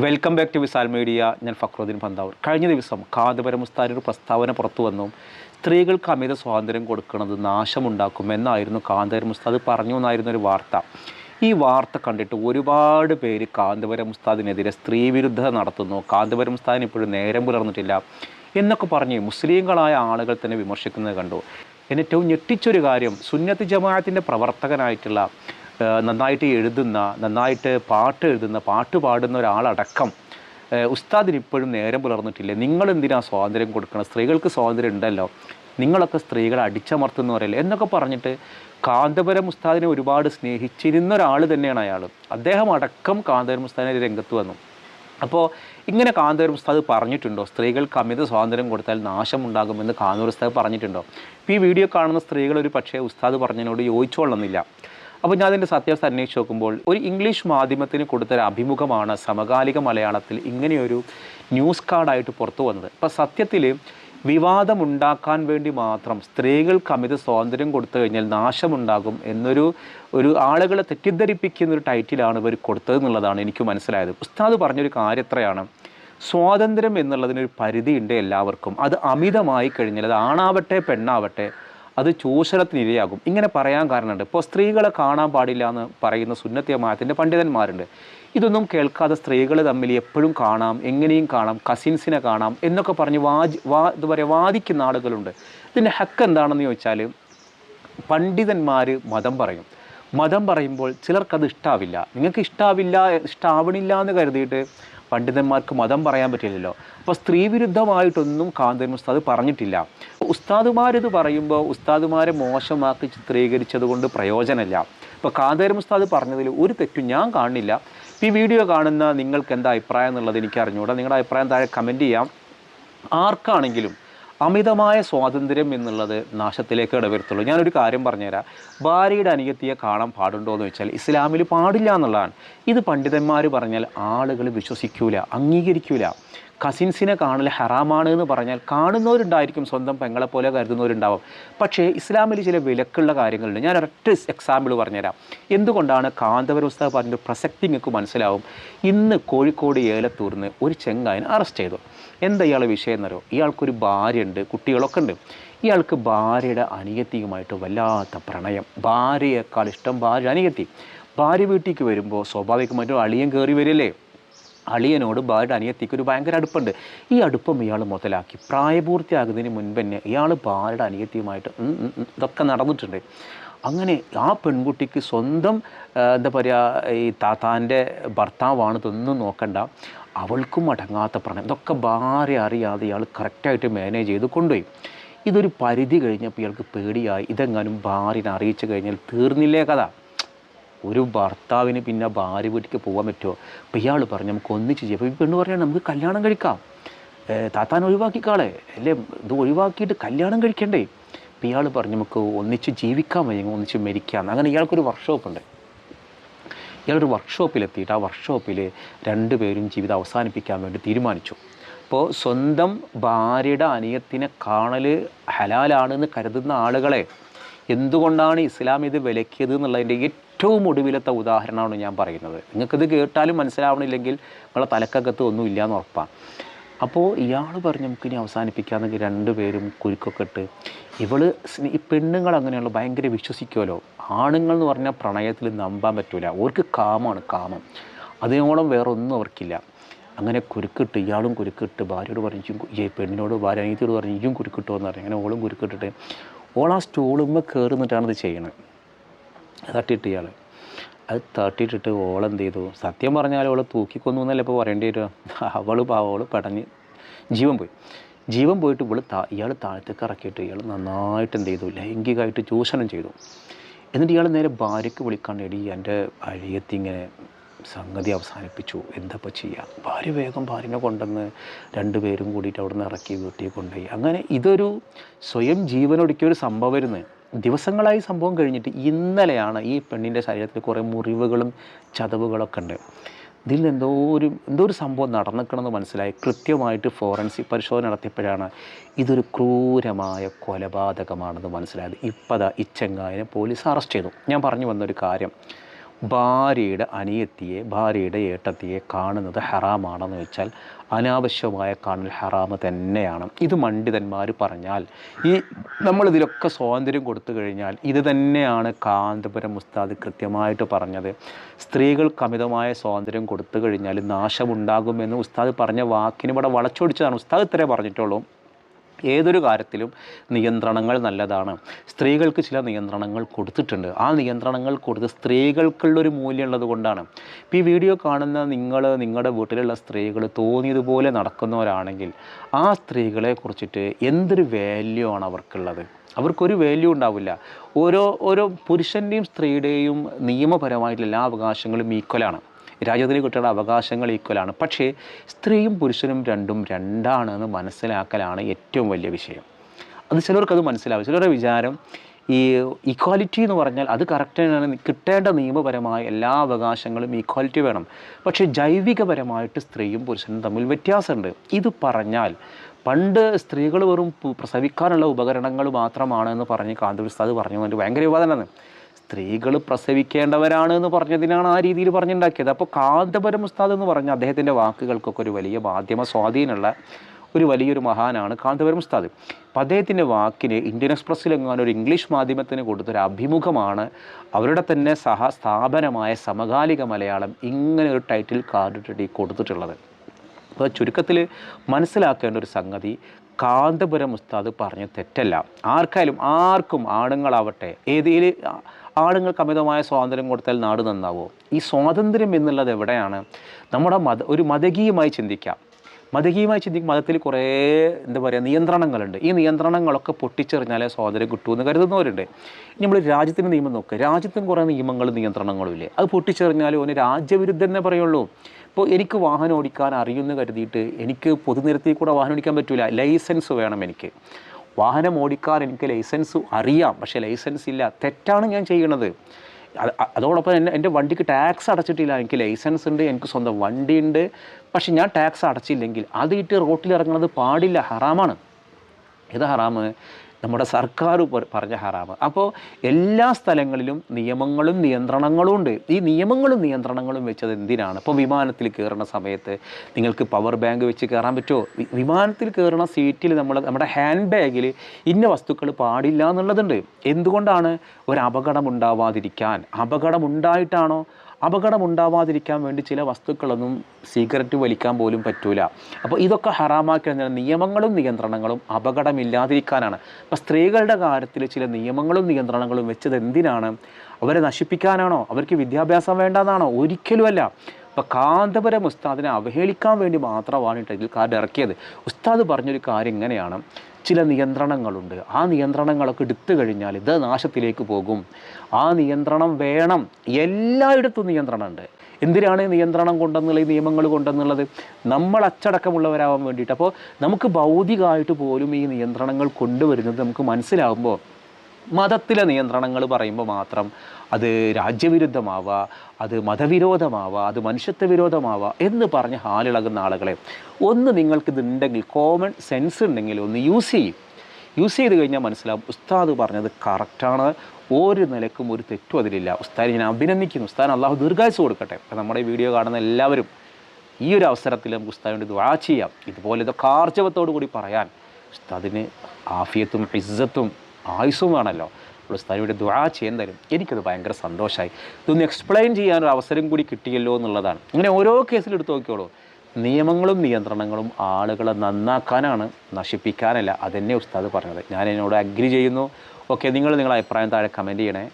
Welcome back to Visal media ഞാൻ ഫക്രുദ്ദീൻ പന്താവൂർ. കഴിഞ്ഞ ദിവസം കാന്തപുരം ഒരു പ്രസ്താവന പുറത്തു വന്നു. സ്ത്രീകൾക്ക് അമിത സ്വാതന്ത്ര്യം കൊടുക്കുന്നത് നാശമുണ്ടാക്കുമെന്നായിരുന്നു കാന്തപുരം മുസ്താദ് പറഞ്ഞു എന്നായിരുന്നു ഒരു വാർത്ത. ഈ വാർത്ത കണ്ടിട്ട് ഒരുപാട് പേര് കാന്തപുരം മുസ്താദിനെതിരെ സ്ത്രീവിരുദ്ധത നടത്തുന്നു. കാന്തപുരം മുസ്താദിന് ഇപ്പോഴും നേരം പുലർന്നിട്ടില്ല എന്നൊക്കെ പറഞ്ഞ് മുസ്ലിങ്ങളായ ആളുകൾ തന്നെ വിമർശിക്കുന്നത് കണ്ടു. എന്നേറ്റവും ഞെട്ടിച്ചൊരു കാര്യം സുന്നത്ത് ജമാഅത്തിന്റെ പ്രവർത്തകനായിട്ടുള്ള നന്നായിട്ട് എഴുതുന്ന നന്നായിട്ട് പാട്ട് എഴുതുന്ന പാട്ട് പാടുന്ന ഒരാളടക്കം ഉസ്താദിന് ഇപ്പോഴും നേരം പുലർന്നിട്ടില്ല? നിങ്ങൾ എന്തിനാ സ്വാതന്ത്ര്യം കൊടുക്കണം സ്ത്രീകൾക്ക് സ്വാതന്ത്ര്യം ഉണ്ടല്ലോ. നിങ്ങളൊക്കെ സ്ത്രീകളെ അടിച്ചമർത്തുന്നവരല്ലേ എന്നൊക്കെ പറഞ്ഞിട്ട് കാന്തപുരം ഉസ്താദിനെ ഒരുപാട് സ്നേഹിച്ചിരുന്ന ഒരാൾ തന്നെയാണ് അയാൾ അദ്ദേഹം അടക്കം കാന്തപുരം ഉസ്താദിനെ രംഗത്ത് വന്നു. അപ്പോൾ ഇങ്ങനെ കാന്തപുരം ഉസ്താദ് പറഞ്ഞിട്ടുണ്ടോ? സ്ത്രീകൾക്ക് അമിത സ്വാതന്ത്ര്യം കൊടുത്താൽ നാശമുണ്ടാകുമെന്ന് കാന്തപുരം ഉസ്താദ് പറഞ്ഞിട്ടുണ്ടോ? ഇപ്പോൾ ഈ വീഡിയോ കാണുന്ന സ്ത്രീകൾ ഒരു പക്ഷേ ഉസ്താദ് പറഞ്ഞതിനോട് യോജിച്ചോളണമെന്നില്ല. അപ്പോൾ ഞാൻ അതിന്റെ സത്യാവസ്ഥ അന്വേഷിച്ച് നോക്കുമ്പോൾ ഒരു ഇംഗ്ലീഷ് മാധ്യമത്തിന് കൊടുത്തൊരു അഭിമുഖമാണ് സമകാലിക മലയാളത്തിൽ ഇങ്ങനെയൊരു ന്യൂസ് കാർഡായിട്ട് പുറത്തു വന്നത്. അപ്പോൾ സത്യത്തിൽ വിവാദമുണ്ടാക്കാൻ വേണ്ടി മാത്രം സ്ത്രീകൾക്ക് അമിത സ്വാതന്ത്ര്യം കൊടുത്തു കഴിഞ്ഞാൽ നാശമുണ്ടാകും എന്നൊരു ഒരു ആളുകളെ തെറ്റിദ്ധരിപ്പിക്കുന്ന ഒരു ടൈറ്റിലാണ് ഇവർ കൊടുത്തത് എന്നുള്ളതാണ് എനിക്ക് മനസ്സിലായത്. ഉസ്താദ് പറഞ്ഞൊരു കാര്യം എത്രയാണ്? സ്വാതന്ത്ര്യം എന്നുള്ളതിനൊരു പരിധിയുണ്ട് എല്ലാവർക്കും. അത് അമിതമായി കഴിഞ്ഞാൽ അത് ആണാവട്ടെ പെണ്ണാവട്ടെ അത് ചൂഷണത്തിനിരയാകും ഇങ്ങനെ പറയാൻ കാരണമുണ്ട്. ഇപ്പോൾ സ്ത്രീകളെ കാണാൻ പാടില്ല എന്ന് പറയുന്ന സുന്നത്യമായത്തിന്റെ പണ്ഡിതന്മാരുണ്ട്. ഇതൊന്നും കേൾക്കാതെ സ്ത്രീകൾ തമ്മിൽ എപ്പോഴും കാണാം എങ്ങനെയും കാണാം കസിൻസിനെ കാണാം എന്നൊക്കെ പറഞ്ഞ് വാജ് വാ എന്താ പറയുക വാദിക്കുന്ന ആളുകളുണ്ട്. ഇതിന്റെ ഹക്ക് എന്താണെന്ന് ചോദിച്ചാൽ പണ്ഡിതന്മാർ മതം പറയും. മതം പറയുമ്പോൾ ചിലർക്കത് ഇഷ്ടാവില്ല. നിങ്ങൾക്ക് ഇഷ്ടാവില്ല ഇഷ്ടാവണില്ല എന്ന് കരുതിയിട്ട് പണ്ഡിതന്മാർക്ക് മതം പറയാൻ പറ്റില്ലല്ലോ. അപ്പോൾ സ്ത്രീവിരുദ്ധമായിട്ടൊന്നും കാന്തൻ ഉസ്താദ് പറഞ്ഞിട്ടില്ല. ഉസ്താദുമാരിത് പറയുമ്പോൾ ഉസ്താദുമാരെ മോശമാക്കി ചിത്രീകരിച്ചത് കൊണ്ട് പ്രയോജനമില്ല. ഇപ്പോൾ കാന്തേരം ഉസ്താദ് പറഞ്ഞതിൽ ഒരു തെറ്റും ഞാൻ കാണുന്നില്ല ഈ വീഡിയോ കാണുന്ന നിങ്ങൾക്ക് എന്താ അഭിപ്രായം എന്നുള്ളത് എനിക്ക് അറിഞ്ഞുകൂടാ നിങ്ങളുടെ അഭിപ്രായം താഴെ കമന്റ് ചെയ്യാം. ആർക്കാണെങ്കിലും അമിതമായ സ്വാതന്ത്ര്യം എന്നുള്ളത് നാശത്തിലേക്ക് ഇടവരുത്തുള്ളൂ. ഞാനൊരു കാര്യം പറഞ്ഞുതരാം. ഭാര്യയുടെ അനുഗത്തിയെ കാണാൻ പാടുണ്ടോ എന്ന് വെച്ചാൽ ഇസ്ലാമിൽ പാടില്ല എന്നുള്ളതാണ്. ഇത് പണ്ഡിതന്മാർ പറഞ്ഞാൽ ആളുകൾ വിശ്വസിക്കൂല അംഗീകരിക്കൂല. കസിൻസിനെ കാണൽ ഹറാമാണ് എന്ന് പറഞ്ഞാൽ കാണുന്നവരുണ്ടായിരിക്കും സ്വന്തം പെങ്ങളെ പോലെ കരുതുന്നവരുണ്ടാവും. പക്ഷേ ഇസ്ലാമിൽ ചില വിലക്കുള്ള കാര്യങ്ങളുണ്ട്. ഞാൻ ഒരൊറ്റ എക്സാമ്പിൾ പറഞ്ഞുതരാം. എന്തുകൊണ്ടാണ് കാന്തപുര പറഞ്ഞ പ്രസക്തി നിങ്ങൾക്ക് മനസ്സിലാവും? ഇന്ന് കോഴിക്കോട് ഏലത്തൂർന്ന് ഒരു ചെങ്ങായനെ അറസ്റ്റ് ചെയ്തു. എന്താ ഇയാളെ വിഷയം എന്നറിയോ? ഇയാൾക്കൊരു ഭാര്യയുണ്ട് കുട്ടികളൊക്കെ ഉണ്ട്. ഇയാൾക്ക് ഭാര്യയുടെ അനിയത്തിയുമായിട്ട് വല്ലാത്ത പ്രണയം. ഭാര്യയേക്കാൾ ഇഷ്ടം ഭാര്യ അനിയത്തി. ഭാര്യ വീട്ടിലേക്ക് വരുമ്പോൾ സ്വാഭാവികമായിട്ടും അളിയൻ കയറി വരില്ലേ? അളിയനോട് ഭാര്യയുടെ അനിയത്തിക്ക് ഒരു ഭയങ്കര അടുപ്പുണ്ട്. ഈ അടുപ്പം ഇയാൾ മുതലാക്കി. പ്രായപൂർത്തിയാകുന്നതിന് മുൻപ് തന്നെ ഇയാൾ ഭാര്യയുടെ അനിയത്തിയുമായിട്ട് ഇതൊക്കെ നടന്നിട്ടുണ്ട്. അങ്ങനെ ആ പെൺകുട്ടിക്ക് സ്വന്തം എന്താ പറയുക ഈ താത്താന്റെ ഭർത്താവാണ് ഇതൊന്നും നോക്കണ്ട. അവൾക്കും അടങ്ങാത്ത പ്രണയം. ഇതൊക്കെ ഭാര്യ അറിയാതെ ഇയാൾ കറക്റ്റായിട്ട് മാനേജ് ചെയ്ത് കൊണ്ടുപോയി. ഇതൊരു പരിധി കഴിഞ്ഞപ്പോൾ ഇയാൾക്ക് പേടിയായി. ഇതെങ്ങാനും ഭാര്യനെ അറിയിച്ചു കഴിഞ്ഞാൽ തീർന്നില്ലേ കഥ. ഒരു ഭർത്താവിന് പിന്നെ ഭാര്യ വീട്ടിലേക്ക് പോകാൻ പറ്റുമോ? അപ്പോൾ ഇയാൾ പറഞ്ഞു നമുക്ക് ഒന്നിച്ച് ചെയ്യാം. അപ്പോൾ ഈ പെണ്ണ് പറഞ്ഞാൽ നമുക്ക് കല്യാണം കഴിക്കാം. താത്താൻ ഒഴിവാക്കിക്കാളെ അല്ലേ? ഇത് ഒഴിവാക്കിയിട്ട് കല്യാണം കഴിക്കണ്ടേ? അപ്പോൾ ഇയാൾ പറഞ്ഞു നമുക്ക് ഒന്നിച്ച് ജീവിക്കാൻ വയ്യ ഒന്നിച്ച് മരിക്കാം. അങ്ങനെ ഇയാൾക്കൊരു വർക്ക്ഷോപ്പ് ഉണ്ട്. ഇയാളൊരു വർക്ക്ഷോപ്പിലെത്തിയിട്ട് ആ വർക്ക്ഷോപ്പിൽ രണ്ടുപേരും ജീവിതം അവസാനിപ്പിക്കാൻ വേണ്ടി തീരുമാനിച്ചു. അപ്പോൾ സ്വന്തം ഭാര്യയുടെ അനിയത്തിനെ കാണൽ ഹലാലാണെന്ന് കരുതുന്ന ആളുകളെ എന്തുകൊണ്ടാണ് ഇസ്ലാം ഇത് വിലക്കിയത് എന്നുള്ളതിന്റെ ഏറ്റവും ഒടുവിലത്തെ ഉദാഹരണമാണ് ഞാൻ പറയുന്നത്. നിങ്ങൾക്കിത് കേട്ടാലും മനസ്സിലാവണില്ലെങ്കിൽ നിങ്ങളെ തലക്കകത്ത് ഒന്നും ഇല്ല എന്ന് ഉറപ്പാണ് അപ്പോൾ ഇയാൾ പറഞ്ഞു നമുക്ക് ഇനി അവസാനിപ്പിക്കാമെന്നെങ്കിൽ രണ്ടുപേരും കുരുക്കൊക്കെ ഇട്ട് ഇവൾ ഈ പെണ്ണുങ്ങൾ അങ്ങനെയുള്ള ഭയങ്കര വിശ്വസിക്കുമല്ലോ ആണുങ്ങൾ എന്ന് പറഞ്ഞാൽ പ്രണയത്തിൽ നമ്പാൻ പറ്റൂല. അവർക്ക് കാമാണ് കാമം. അതിനോളം വേറൊന്നും അവർക്കില്ല. അങ്ങനെ കുരുക്കിട്ട് ഇയാളും കുരുക്കിട്ട് ഭാര്യയോട് പറഞ്ഞു ഈ പെണ്ണിനോട് ഭാര്യ അനീതിയോട് പറഞ്ഞു ഇയും കുരുക്കിട്ടോ എന്ന് പറഞ്ഞു. അങ്ങനെ ഓളും കുരുക്കിട്ടിട്ട് ഓൾ ആ സ്റ്റൂളുമ്മ കയറുന്നിട്ടാണ് ഇത് ചെയ്യണത് തട്ടിയിട്ട് അത് തട്ടിയിട്ടിട്ട് ഓളെന്ത് ചെയ്തു സത്യം പറഞ്ഞാൽ അവളെ തൂക്കിക്കൊന്നു എന്നല്ല ഇപ്പോൾ പറയേണ്ടി വരിക? അവൾ പാവോൾ പടഞ്ഞ് ജീവൻ പോയി. ജീവൻ പോയിട്ട് ഇവൾ താ ഇയാൾ താഴത്തേക്ക് ഇറക്കിയിട്ട് ഇയാൾ നന്നായിട്ട് എന്ത് ചെയ്തു ലൈംഗികമായിട്ട് ചൂഷണം ചെയ്തു. എന്നിട്ട് ഇയാൾ നേരെ ഭാര്യയ്ക്ക് വിളിക്കാണ്ട് എടി എന്റെ അഴിയത്തിങ്ങനെ സംഗതി അവസാനിപ്പിച്ചു. എന്തപ്പോൾ ചെയ്യുക ഭാര്യ വേഗം ഭാര്യനെ കൊണ്ടുവന്ന് രണ്ടുപേരും കൂടിയിട്ട് അവിടെ നിന്ന് ഇറക്കി വീട്ടിൽ കൊണ്ടുപോയി. അങ്ങനെ ഇതൊരു സ്വയം ജീവനൊടുക്കിയ ഒരു സംഭവമായിരുന്നു. ദിവസങ്ങളായി സംഭവം കഴിഞ്ഞിട്ട് ഇന്നലെയാണ് ഈ പെണ്ണിന്റെ ശരീരത്തിൽ കുറേ മുറിവുകളും ചതവുകളൊക്കെ ഉണ്ട്. ഇതിൽ എന്തോ ഒരു എന്തോ ഒരു സംഭവം നടന്നിക്കണമെന്ന് മനസ്സിലായി. കൃത്യമായിട്ട് ഫോറൻസിക് പരിശോധന നടത്തിയപ്പോഴാണ് ഇതൊരു ക്രൂരമായ കൊലപാതകമാണെന്ന് മനസ്സിലായത്. ഇപ്പതാ ഇച്ചങ്ങായനെ പോലീസ് അറസ്റ്റ് ചെയ്തു. ഞാൻ പറഞ്ഞു വന്നൊരു കാര്യം. ഭാര്യയുടെ അനിയത്തിയെ ഭാര്യയുടെ ഏട്ടത്തിയെ കാണുന്നത് ഹറാമാണെന്ന് വെച്ചാൽ അനാവശ്യമായ കാണൽ ഹറാമ് തന്നെയാണ്. ഇത് മണ്ഡിതന്മാർ പറഞ്ഞാൽ ഈ നമ്മളിതിലൊക്കെ സ്വാതന്ത്ര്യം കൊടുത്തു കഴിഞ്ഞാൽ ഇത് തന്നെയാണ് കാന്തപുരം മുസ്താദ് കൃത്യമായിട്ട് പറഞ്ഞത്. സ്ത്രീകൾക്ക് അമിതമായ സ്വാതന്ത്ര്യം കൊടുത്തു കഴിഞ്ഞാൽ നാശമുണ്ടാകുമെന്ന് ഉസ്താദ് പറഞ്ഞ വാക്കിന് ഇവിടെ വളച്ചൊടിച്ചതാണ്. ഉസ്താദ് ഇത്രേ പറഞ്ഞിട്ടുള്ളൂ. ഏതൊരു കാര്യത്തിലും നിയന്ത്രണങ്ങൾ നല്ലതാണ്. സ്ത്രീകൾക്ക് ചില നിയന്ത്രണങ്ങൾ കൊടുത്തിട്ടുണ്ട്. ആ നിയന്ത്രണങ്ങൾ കൊടുത്ത് സ്ത്രീകൾക്കുള്ളൊരു മൂല്യമുള്ളത് കൊണ്ടാണ്. ഇപ്പോൾ ഈ വീഡിയോ കാണുന്ന നിങ്ങൾ നിങ്ങളുടെ വീട്ടിലുള്ള സ്ത്രീകൾ തോന്നിയതുപോലെ നടക്കുന്നവരാണെങ്കിൽ ആ സ്ത്രീകളെ കുറിച്ചിട്ട് എന്തൊരു വാല്യൂ ആണ് അവർക്കുള്ളത്? അവർക്കൊരു വാല്യൂ ഉണ്ടാവില്ല. ഓരോ ഓരോ പുരുഷന്റെയും സ്ത്രീയുടെയും നിയമപരമായിട്ടുള്ള എല്ലാ അവകാശങ്ങളും ഈക്വലാണ് രാജ്യത്തിന് കുട്ടികളുടെ അവകാശങ്ങൾ ഈക്വലാണ് പക്ഷേ സ്ത്രീയും പുരുഷനും രണ്ടും രണ്ടാണെന്ന് മനസ്സിലാക്കലാണ് ഏറ്റവും വലിയ വിഷയം. അത് ചിലർക്കത് മനസ്സിലാവും. ചിലരുടെ വിചാരം ഈ ഈക്വാലിറ്റി എന്ന് പറഞ്ഞാൽ അത് കറക്റ്റാണ് കിട്ടേണ്ട നിയമപരമായ എല്ലാ അവകാശങ്ങളും ഈക്വാലിറ്റി വേണം. പക്ഷേ ജൈവികപരമായിട്ട് സ്ത്രീയും പുരുഷനും തമ്മിൽ വ്യത്യാസമുണ്ട്. ഇത് പറഞ്ഞാൽ പണ്ട് സ്ത്രീകൾ വെറും പ്രസവിക്കാനുള്ള ഉപകരണങ്ങൾ മാത്രമാണ് എന്ന് പറഞ്ഞ് അത് പറഞ്ഞു കൊണ്ട് ഭയങ്കര വിവാദമാണ് സ്ത്രീകൾ പ്രസവിക്കേണ്ടവരാണ് എന്ന് പറഞ്ഞതിനാണ് ആ രീതിയിൽ പറഞ്ഞുണ്ടാക്കിയത്. അപ്പോൾ കാന്തപുരം ഉസ്താദ് എന്ന് പറഞ്ഞ അദ്ദേഹത്തിന്റെ വാക്കുകൾക്കൊക്കെ ഒരു വലിയ മാധ്യമ സ്വാധീനമുള്ള ഒരു വലിയൊരു മഹാനാണ് കാന്തപുരം ഉസ്താദ്. അപ്പം അദ്ദേഹത്തിന്റെ വാക്കിന് ഇന്ത്യൻ എക്സ്പ്രസ്സിൽ എങ്ങാനും ഒരു ഇംഗ്ലീഷ് മാധ്യമത്തിന് കൊടുത്തൊരു അഭിമുഖമാണ് അവരുടെ തന്നെ സഹ സ്ഥാപനമായ സമകാലിക മലയാളം ഇങ്ങനെ ഒരു ടൈറ്റിൽ കാർഡിട്ടിട്ട് കൊടുത്തിട്ടുള്ളത്. അപ്പോൾ ചുരുക്കത്തിൽ മനസ്സിലാക്കേണ്ട ഒരു സംഗതി കാന്തപുരം ഉസ്താദ് പറഞ്ഞ തെറ്റല്ല. ആർക്കായാലും ആർക്കും ആണുങ്ങളാവട്ടെ ഏതിൽ ആണുങ്ങൾക്ക് അമിതമായ സ്വാതന്ത്ര്യം കൊടുത്താൽ നാട് നന്നാവോ? ഈ സ്വാതന്ത്ര്യം എന്നുള്ളത് എവിടെയാണ്? നമ്മുടെ മത ഒരു മതകീയമായി ചിന്തിക്കാം. മതകീയമായി ചിന്തിക്കും മതത്തിൽ കുറേ എന്താ പറയുക നിയന്ത്രണങ്ങളുണ്ട്. ഈ നിയന്ത്രണങ്ങളൊക്കെ പൊട്ടിച്ചെറിഞ്ഞാലേ സ്വാതന്ത്ര്യം കിട്ടുമെന്ന് കരുതുന്നവരുണ്ട്. ഇനി നമ്മൾ രാജ്യത്തിന്റെ നിയമം നോക്കുക രാജ്യത്തിന് കുറേ നിയമങ്ങളും നിയന്ത്രണങ്ങളും ഇല്ലേ? അത് പൊട്ടിച്ചെറിഞ്ഞാലും ഒന്ന് രാജ്യവിരുദ്ധം എന്നേ പറയുള്ളൂ. ഇപ്പോൾ എനിക്ക് വാഹനം ഓടിക്കാൻ അറിയുമെന്ന് കരുതിയിട്ട് എനിക്ക് പൊതുനിരത്തിൽ കൂടെ വാഹനം ഓടിക്കാൻ പറ്റില്ല ലൈസൻസ് വേണം എനിക്ക്. വാഹനം ഓടിക്കാൻ എനിക്ക് ലൈസൻസ് അറിയാം. പക്ഷേ ലൈസൻസ് ഇല്ല. തെറ്റാണ് ഞാൻ ചെയ്യണത്. അതോടൊപ്പം എന്നെ എന്റെ വണ്ടിക്ക് ടാക്സ് അടച്ചിട്ടില്ല. എനിക്ക് ലൈസൻസ് ഉണ്ട് എനിക്ക് സ്വന്തം വണ്ടി ഉണ്ട്. പക്ഷെ ഞാൻ ടാക്സ് അടച്ചില്ലെങ്കിൽ അതിട്ട് റോട്ടിൽ ഇറങ്ങുന്നത് പാടില്ല. ഹറാമാണ്. ഇത് ഹറാമ് നമ്മുടെ സർക്കാർ പറഞ്ഞ ഹറാമ്. അപ്പോൾ എല്ലാ സ്ഥലങ്ങളിലും നിയമങ്ങളും നിയന്ത്രണങ്ങളും ഉണ്ട്. ഈ നിയമങ്ങളും നിയന്ത്രണങ്ങളും വെച്ചത് എന്തിനാണ്? ഇപ്പോൾ വിമാനത്തിൽ കയറുന്ന സമയത്ത് നിങ്ങൾക്ക് പവർ ബാങ്ക് വെച്ച് കയറാൻ പറ്റുമോ വിമാനത്തിൽ കയറുന്ന സീറ്റിൽ നമ്മൾ നമ്മുടെ ഹാൻഡ് ബാഗിൽ ഇന്ന വസ്തുക്കൾ പാടില്ല എന്നുള്ളതുണ്ട്. എന്തുകൊണ്ടാണ്? ഒരു അപകടം ഉണ്ടാവാതിരിക്കാൻ. അപകടം ഉണ്ടായിട്ടാണോ? അപകടം ഉണ്ടാവാതിരിക്കാൻ വേണ്ടി ചില വസ്തുക്കളൊന്നും സിഗരറ്റ് വലിക്കാൻ പോലും പറ്റൂല. അപ്പോൾ ഇതൊക്കെ ഹറാമാക്കുന്ന നിയമങ്ങളും നിയന്ത്രണങ്ങളും അപകടമില്ലാതിരിക്കാനാണ്. അപ്പോൾ സ്ത്രീകളുടെ കാര്യത്തിൽ ചില നിയമങ്ങളും നിയന്ത്രണങ്ങളും വെച്ചത് എന്തിനാണ്? അവരെ നശിപ്പിക്കാനാണോ? അവർക്ക് വിദ്യാഭ്യാസം വേണ്ടെന്നാണോ? ഒരിക്കലുമല്ല. അപ്പോൾ കാന്തപുരം ഉസ്താദിനെ അവഹേളിക്കാൻ വേണ്ടി മാത്രമാണ് ഈ കാർഡ് ഇറക്കിയത്. ഉസ്താദ് പറഞ്ഞൊരു കാര്യം ഇങ്ങനെയാണ്. ചില നിയന്ത്രണങ്ങളുണ്ട്. ആ നിയന്ത്രണങ്ങളൊക്കെ എടുത്തു കഴിഞ്ഞാൽ ഇത് നാശത്തിലേക്ക് പോകും. ആ നിയന്ത്രണം വേണം. എല്ലായിടത്തും നിയന്ത്രണമുണ്ട്. എന്തിനാണ് നിയന്ത്രണം കൊണ്ടെന്നുള്ള ഈ നിയമങ്ങൾ കൊണ്ടെന്നുള്ളത്? നമ്മൾ അച്ചടക്കമുള്ളവരാവാൻ വേണ്ടിയിട്ട്. അപ്പോൾ നമുക്ക് ഭൗതികമായിട്ട് പോലും ഈ നിയന്ത്രണങ്ങൾ കൊണ്ടുവരുന്നത് നമുക്ക് മനസ്സിലാകുമ്പോൾ മതത്തിലെ നിയന്ത്രണങ്ങൾ പറയുമ്പോൾ മാത്രം അത് രാജ്യവിരുദ്ധമാവുക അത് മതവിരോധമാവുക അത് മനുഷ്യത്വ വിരോധമാവുക എന്ന് പറഞ്ഞ് ഹാലിളകുന്ന ആളുകളെ. ഒന്ന് നിങ്ങൾക്കിതുണ്ടെങ്കിൽ കോമൺ സെൻസ് ഉണ്ടെങ്കിൽ ഒന്ന് യൂസ് ചെയ്യും. യൂസ് ചെയ്ത് കഴിഞ്ഞാൽ മനസ്സിലാവും ഉസ്താദ് പറഞ്ഞത് കറക്റ്റാണ് ഒരു നിലക്കും ഒരു തെറ്റും അതിലില്ല. ഉസ്താദ് ഞാൻ അഭിനന്ദിക്കുന്നു. ഉസ്താദ് അള്ളാഹു ദീർഘായുസ് കൊടുക്കട്ടെ. അപ്പം നമ്മുടെ വീഡിയോ കാണുന്ന എല്ലാവരും ഈ ഒരു അവസരത്തിൽ നമുക്ക് ഉസ്താദിന് ഇത് ദ്വാ ചെയ്യാം. ഇതുപോലെ ഇതൊക്കെ ആർജവത്തോടു കൂടി പറയാൻ ഉസ്താദിന് ആഫിയത്തും ഇസ്സത്തും ആയുസ്സും വേണമല്ലോ. അപ്പോൾ ദ്വാ ചെയ്യാൻ തരും എനിക്കത് ഭയങ്കര സന്തോഷമായി ഇതൊന്ന് എക്സ്പ്ലെയിൻ ചെയ്യാനൊരു അവസരം കൂടി കിട്ടിയല്ലോ എന്നുള്ളതാണ്. ഇങ്ങനെ ഓരോ കേസിൽ എടുത്ത് നോക്കിയോളൂ നിയമങ്ങളും നിയന്ത്രണങ്ങളും ആളുകളെ നന്നാക്കാനാണ് നശിപ്പിക്കാനല്ല. അതെന്നെ ഉസ്താദ് പറഞ്ഞത്. ഞാൻ എന്നോട് അഗ്രി ചെയ്യുന്നു. ഓക്കെ നിങ്ങൾ നിങ്ങളുടെ അഭിപ്രായം താഴെ കമന്റ് ചെയ്യണേ.